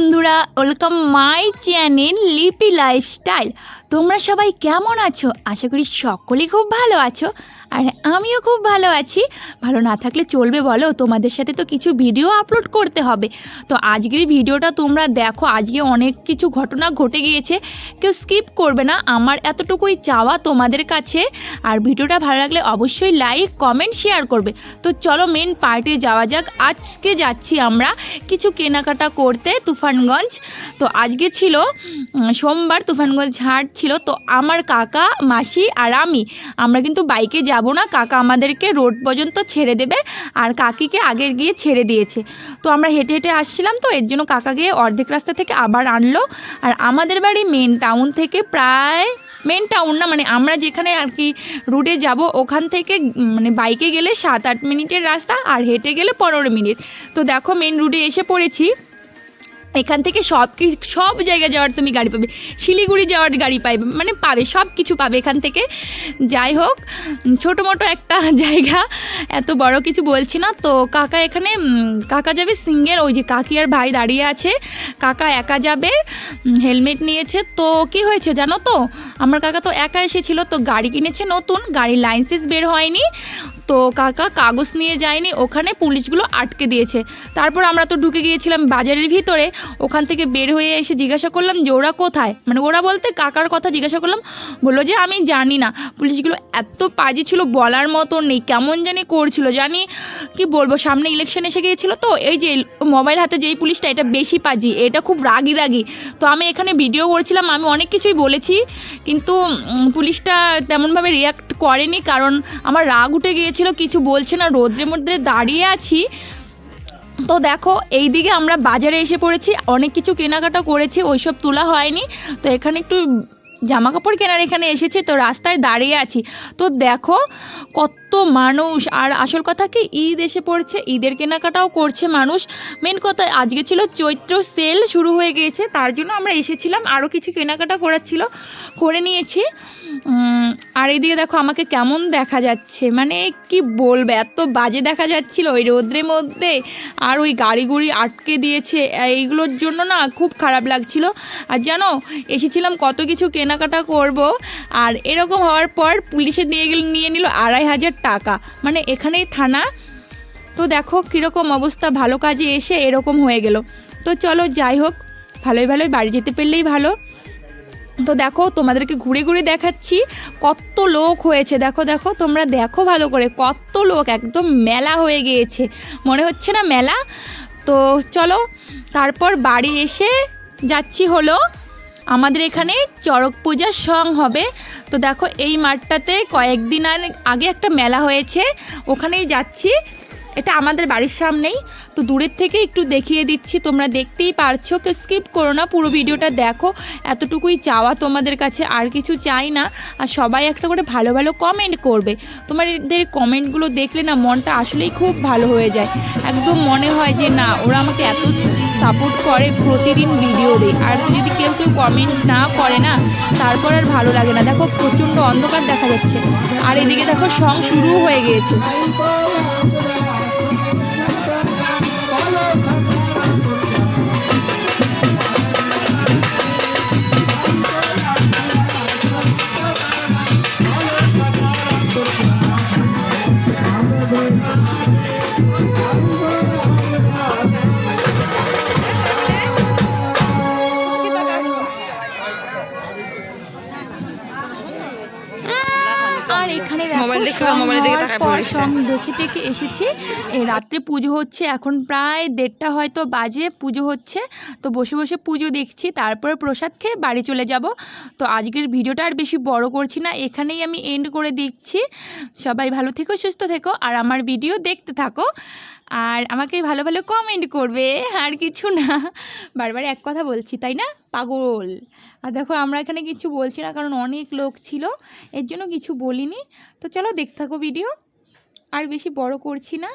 বন্ধুরা welcome my channel Lipi lifestyle তোমরা সবাই কেমন আছো? আশা করি সকলেই খুব ভালো আছো। আর আমিও খুব ভালো আছি। ভালো না থাকলে চলবে বলো, তোমাদের সাথে তো কিছু ভিডিও আপলোড করতে হবে। তো আজকের ভিডিওটা তোমরা দেখো, আজকে অনেক কিছু ঘটনা ঘটে গিয়েছে, কেউ স্কিপ করবে না, আমার এতটুকুই চাওয়া তোমাদের কাছে। আর ভিডিওটা ভালো লাগলে অবশ্যই লাইক কমেন্ট শেয়ার করবে। তো চলো মেন পার্টে যাওয়া যাক। আজকে যাচ্ছি আমরা কিছু কেনাকাটা করতে তুফানগঞ্জ। তো আজকে ছিল সোমবার তুফানগঞ্জ হাট ছিল। তো আমার কাকা, মাসি আর আমি, আমরা কিন্তু বাইকে যাব। না। কাকা আমাদেরকে রোড পর্যন্ত ছেড়ে দেবে আর কাকিকে আগে গিয়ে ছেড়ে দিয়েছে। তো আমরা হেঁটে হেঁটে আসছিলাম তো এর জন্য কাকা গিয়ে অর্ধেক রাস্তা থেকে আবার আনলো। আর আমাদের বাড়ি মেন টাউন থেকে প্রায় মেন টাউন না মানে আমরা যেখানে আর কি রুটে যাব ওখান থেকে মানে বাইকে গেলে সাত আট মিনিটের রাস্তা আর হেঁটে গেলে পনেরো মিনিট। তো দেখো মেন রুটে এসে পড়েছি। এখান থেকে সব সব জায়গায় যাওয়ার তুমি গাড়ি পাবে। শিলিগুড়ি যাওয়ার গাড়ি পাবে মানে পাবে, সব কিছু পাবে এখান থেকে। যাই হোক ছোটো মোটো একটা জায়গা, এত বড় কিছু বলছি না। তো কাকা এখানে কাকা যাবে সিঙ্গেল, ওই যে কাকি আর ভাই দাঁড়িয়ে আছে। কাকা একা যাবে হেলমেট নিয়েছে। তো কি হয়েছে জানো তো? আমার কাকা তো একা এসেছিল, তো গাড়ি কিনেছে নতুন, গাড়ির লাইসেন্স বের হয়নি। তো কাকা কাগজ নিয়ে যায়নি, ওখানে পুলিশগুলো আটকে দিয়েছে। তারপর আমরা তো ঢুকে গিয়েছিলাম বাজারের ভিতরে, ওখান থেকে বের হয়ে এসে জিজ্ঞাসা করলাম যে ওরা কোথায়? মানে ওরা বলতে কাকার কথা জিজ্ঞাসা করলাম, বলল যে আমি জানি না। পুলিশগুলো এত পাজি ছিল, বলার মতো নেই, কেমন জানি করছিল, জানি কি বলব, সামনে ইলেকশন এসে গিয়েছিল তো, এই যে মোবাইল হাতে যেই পুলিশটা, এটা বেশি পাজি, এটা খুব রাগি রাগি। তো আমি এখানে ভিডিও করছিলাম, আমি অনেক কিছুই বলেছি, কিন্তু পুলিশটা তেমনভাবে রিয়াক্ট করেনি, কারণ আমার রাগ উঠে গিয়েছিল, কিছু বলছে না, রোদ্রের মধ্যে দাঁড়িয়ে আছি। তো দেখো এই দিকে আমরা বাজারে এসে পড়েছি, অনেক কিছু কেনাকাটা করেছি, ওইসব তোলা হয়নি। তো এখানে একটু জামা কাপড় কেনার এখানে এসেছে, তো রাস্তায় দাঁড়িয়ে আছি। তো দেখো, কত মানুষ। আর আসল কথা কি, ঈদ এসে পড়ছে, ঈদের কেনাকাটাও করছে মানুষ। মেন কথা, আজকে ছিল চৈত্র সেল শুরু হয়ে গিয়েছে, তার জন্য আমরা এসেছিলাম আরও কিছু কেনাকাটা করার ছিল, করে নিয়েছি। আর এইদিকে দেখো, আমাকে কেমন দেখা যাচ্ছে মানে কি বলবে, এত বাজে দেখা যাচ্ছিল ওই রোদ্রের মধ্যে। আর ওই গাড়ি গুড়ি আটকে দিয়েছে, এইগুলোর জন্য না খুব খারাপ লাগছিল। আর জানো, এসেছিলাম কত কিছু কেনাকাটা করব, আর এরকম হওয়ার পর পুলিশে নিয়ে গেল, নিয়ে নিল আড়াই হাজার টাকা। মানে এখানেই থানা। তো দেখো কীরকম অবস্থা, ভালো কাজে এসে এরকম হয়ে গেল। তো চলো যাই হোক, ভালোই ভালোই বাড়ি যেতে পারলেই ভালো। তো দেখো তোমাদেরকে ঘুরে ঘুরে দেখাচ্ছি কত লোক হয়েছে। দেখো দেখো, তোমরা দেখো ভালো করে কত লোক, একদম মেলা হয়ে গিয়েছে। মনে হচ্ছে না মেলা? তো চলো, তারপর বাড়ি এসে যাচ্ছি হলো। আমাদের এখানে চড়ক পূজার সং হবে। তো দেখো এই মাঠটাতে কয়েকদিন আগে একটা মেলা হয়েছে, ওখানেই যাচ্ছি। এটা আমাদের বাড়ির সামনেই। তো দূরের থেকে একটু দেখিয়ে দিচ্ছি, তোমরা দেখতেই পারছ। কেউ স্কিপ করো না, পুরো ভিডিওটা দেখো। এতটুকুই চাওয়া তোমাদের কাছে, আর কিছু চাই না। আর সবাই একটা করে ভালো ভালো কমেন্ট করবে। তোমাদের কমেন্টগুলো দেখলে না, মনটা আসলেই খুব ভালো হয়ে যায়। একদম মনে হয় যে, না, ওরা আমাকে এত সাপোর্ট করে প্রতিদিন ভিডিও দেয় আর যদি কেউ কেউ কমেন্ট না করে না, তারপর আর ভালো লাগে না। দেখো, প্রচণ্ড অন্ধকার দেখা যাচ্ছে। আর এদিকে দেখো সং শুরু হয়ে গিয়েছে। I'm আর এখানে মোবাইল দেখে সং মোবাইলের দিকে তাকায় দেখে দেখে এসেছি। এই রাত্রে পুজো হচ্ছে এখন প্রায় দেড়টা হয়তো বাজে পুজো হচ্ছে। তো বসে বসে পুজো দেখছি তারপরে প্রসাদ খেয়ে বাড়ি চলে যাব। তো আজকের ভিডিওটা আর বেশি বড় করছি না এখানেই আমি এন্ড করে দিচ্ছি। সবাই ভালো থেকো সুস্থ থেকো আর আমার ভিডিও দেখতে থাকো। আর আমাকে ভালো ভালো কমেন্ট করবে আর কিছু না। বারবার এক কথা বলছি তাই না? পাগল। আর দেখো, আমরা এখানে কিছু বলছি না, কারণ অনেক লোক ছিল, এর জন্য কিছু বলিনি। তো চলো দেখতে থাকো ভিডিও আর বেশি বড় করছি না।